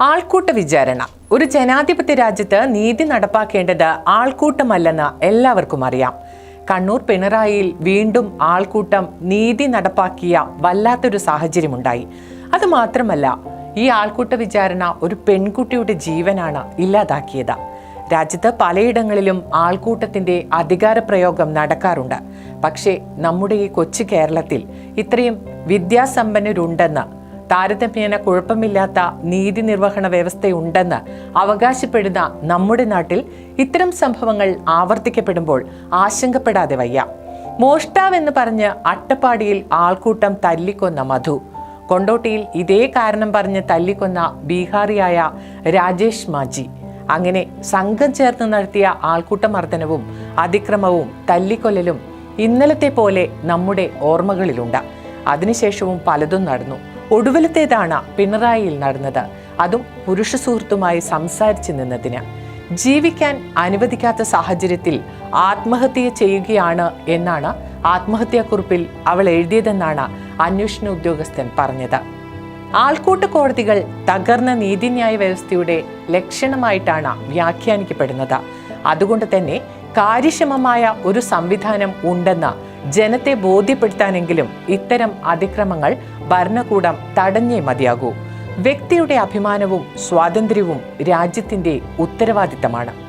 ആൾക്കൂട്ട വിചാരണ. ഒരു ജനാധിപത്യ രാജ്യത്ത് നീതി നടപ്പാക്കേണ്ടത് ആൾക്കൂട്ടമല്ലെന്ന് എല്ലാവർക്കും അറിയാം. കണ്ണൂർ പിണറായിയിൽ വീണ്ടും ആൾക്കൂട്ടം നീതി നടപ്പാക്കിയ വല്ലാത്തൊരു സാഹചര്യമുണ്ടായി. അത് മാത്രമല്ല ഈ ആൾക്കൂട്ട വിചാരണ ഒരു പെൺകുട്ടിയുടെ ജീവനാണ് ഇല്ലാതാക്കിയത്. രാജ്യത്ത് പലയിടങ്ങളിലും ആൾക്കൂട്ടത്തിന്റെ അധികാരപ്രയോഗം നടക്കാറുണ്ട്. പക്ഷേ നമ്മുടെ ഈ കൊച്ചു കേരളത്തിൽ ഇത്രയും വിദ്യാസമ്പന്നരുണ്ടെന്ന് താരതമ്യേന കുഴപ്പമില്ലാത്ത നീതി നിർവഹണ വ്യവസ്ഥയുണ്ടെന്ന് അവകാശപ്പെടുന്ന നമ്മുടെ നാട്ടിൽ ഇത്തരം സംഭവങ്ങൾ ആവർത്തിക്കപ്പെടുമ്പോൾ ആശങ്കപ്പെടാതെ വയ്യ. മോഷ്ടാവെന്ന് പറഞ്ഞ് അട്ടപ്പാടിയിൽ ആൾക്കൂട്ടം തല്ലിക്കൊന്ന മധു. കൊണ്ടോട്ടിയിൽ ഇതേ കാരണം പറഞ്ഞ് തല്ലിക്കൊന്ന ബീഹാറിയായ രാജേഷ് മാജി. അങ്ങനെ സംഘം ചേർന്ന് നടത്തിയ ആൾക്കൂട്ടമർദ്ദനവും അതിക്രമവും തല്ലിക്കൊല്ലലും ഇന്നലത്തെ പോലെ നമ്മുടെ ഓർമ്മകളിലുണ്ട്. അതിനുശേഷവും പലതും നടന്നു. ഒടുവിലത്തേതാണ് പിണറായിയിൽ നടന്നത്. അതും പുരുഷ സുഹൃത്തുമായി സംസാരിച്ചു നിന്നതിന്. ജീവിക്കാൻ അനുവദിക്കാത്ത സാഹചര്യത്തിൽ ആത്മഹത്യ ചെയ്യുകയാണ് എന്നാണ് ആത്മഹത്യാക്കുറിപ്പിൽ അവൾ എഴുതിയതെന്നാണ് അന്വേഷണ ഉദ്യോഗസ്ഥൻ പറഞ്ഞത്. ആൾക്കൂട്ട കോടതികൾ തകർന്ന നീതിന്യായ വ്യവസ്ഥയുടെ ലക്ഷണമായിട്ടാണ് വ്യാഖ്യാനിക്കപ്പെടുന്നത്. അതുകൊണ്ട് തന്നെ കാര്യക്ഷമമായ ഒരു സംവിധാനം ഉണ്ടെന്ന് ജനത്തെ ബോധ്യപ്പെടുത്താനെങ്കിലും ഇത്തരം അതിക്രമങ്ങൾ ഭരണകൂടം തടഞ്ഞേ മതിയാകൂ. വ്യക്തിയുടെ അഭിമാനവും സ്വാതന്ത്ര്യവും രാജ്യത്തിന്റെ ഉത്തരവാദിത്തമാണ്.